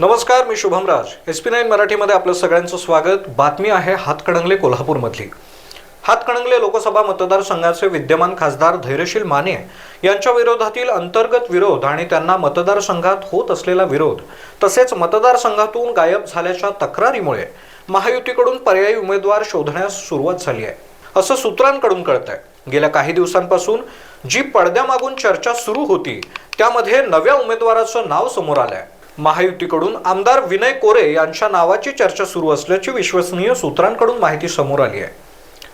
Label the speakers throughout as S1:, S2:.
S1: नमस्कार मी Shubham Raj S P nine मराठीमध्ये आपलं सगळ्यांचं स्वागत. बातमी आहे हातकणंगले कोल्हापूरमधली. हातकणंगले लोकसभा मतदारसंघाचे विद्यमान खासदार धैर्यशील माने यांच्या विरोधातील अंतर्गत विरोध आणि त्यांना मतदारसंघात होत असलेला विरोध तसेच मतदारसंघातून गायब झाल्याच्या तक्रारीमुळे महायुतीकडून पर्यायी उमेदवार शोधण्यास सुरुवात झाली आहे. असं सूत्रांकडून कळत आहे गेल्या काही दिवसांपासून जी पडद्यामागून चर्चा सुरू होती त्यामध्ये नव्या उमेदवाराचं नाव समोर आलं आहे महायुतीकडून आमदार विनय कोरे यांच्या नावाची चर्चा सुरू असल्याची विश्वसनीय सूत्रांकडून माहिती समोर आली आहे.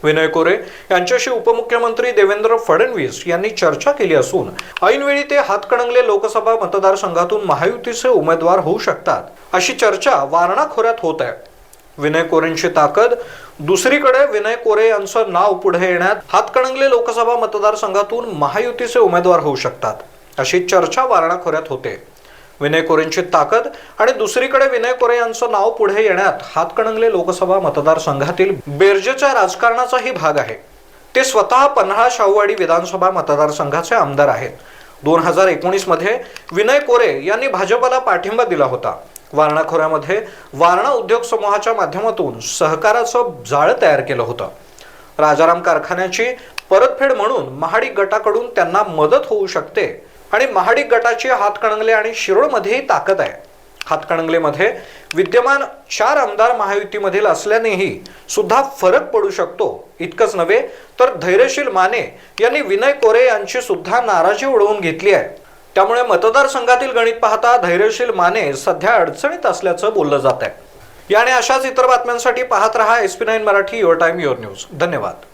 S1: विनय कोरे यांच्याशी उपमुख्यमंत्री देवेंद्र फडणवीस यांनी चर्चा केली असून ऐनवेळी ते हातकणंगले लोकसभा मतदारसंघातून महायुतीचे उमेदवार होऊ शकतात अशी चर्चा वारणा खोऱ्यात होत आहे. विनय कोरेंची ताकद दुसरीकडे विनय कोरे यांचं नाव पुढे येण्यात हातकणंगले लोकसभा मतदारसंघातून महायुतीचे उमेदवार होऊ शकतात अशी चर्चा वारणा खोऱ्यात होते. विनय कोरेंची ताकद आणि दुसरीकडे विनय कोरे यांचं नाव पुढे येण्यात हातकणंगले लोकसभा मतदारसंघातील बेरजेच्या राजकारणाचाही भाग आहे. ते स्वतः पन्हाळा शाहूवाडी विधानसभा मतदारसंघाचे आमदार आहेत. दोन हजार एकोणीसमध्ये विनय कोरे यांनी भाजपला पाठिंबा दिला होता. वारणा खोऱ्यामध्ये वारणा उद्योग समूहाच्या माध्यमातून सहकाराचं जाळं तयार केलं होतं. राजाराम कारखान्याची परतफेड म्हणून महाडिक गटाकडून त्यांना मदत होऊ शकते आणि महाडिक गटाची हातकणंगले आणि शिरोळमध्येही ताकद आहे. हातकणंगलेमध्ये विद्यमान चार आमदार महायुतीमधील असल्यानेही सुद्धा फरक पडू शकतो. इतकंच नव्हे तर धैर्यशील माने यांनी विनय कोरे यांची सुद्धा नाराजी ओढवून घेतली आहे. त्यामुळे मतदारसंघातील गणित पाहता धैर्यशील माने सध्या अडचणीत असल्याचं बोललं जात आहे याने अशाच इतर बातम्यांसाठी पाहत रहा S P nine Marathi your time your news. धन्यवाद.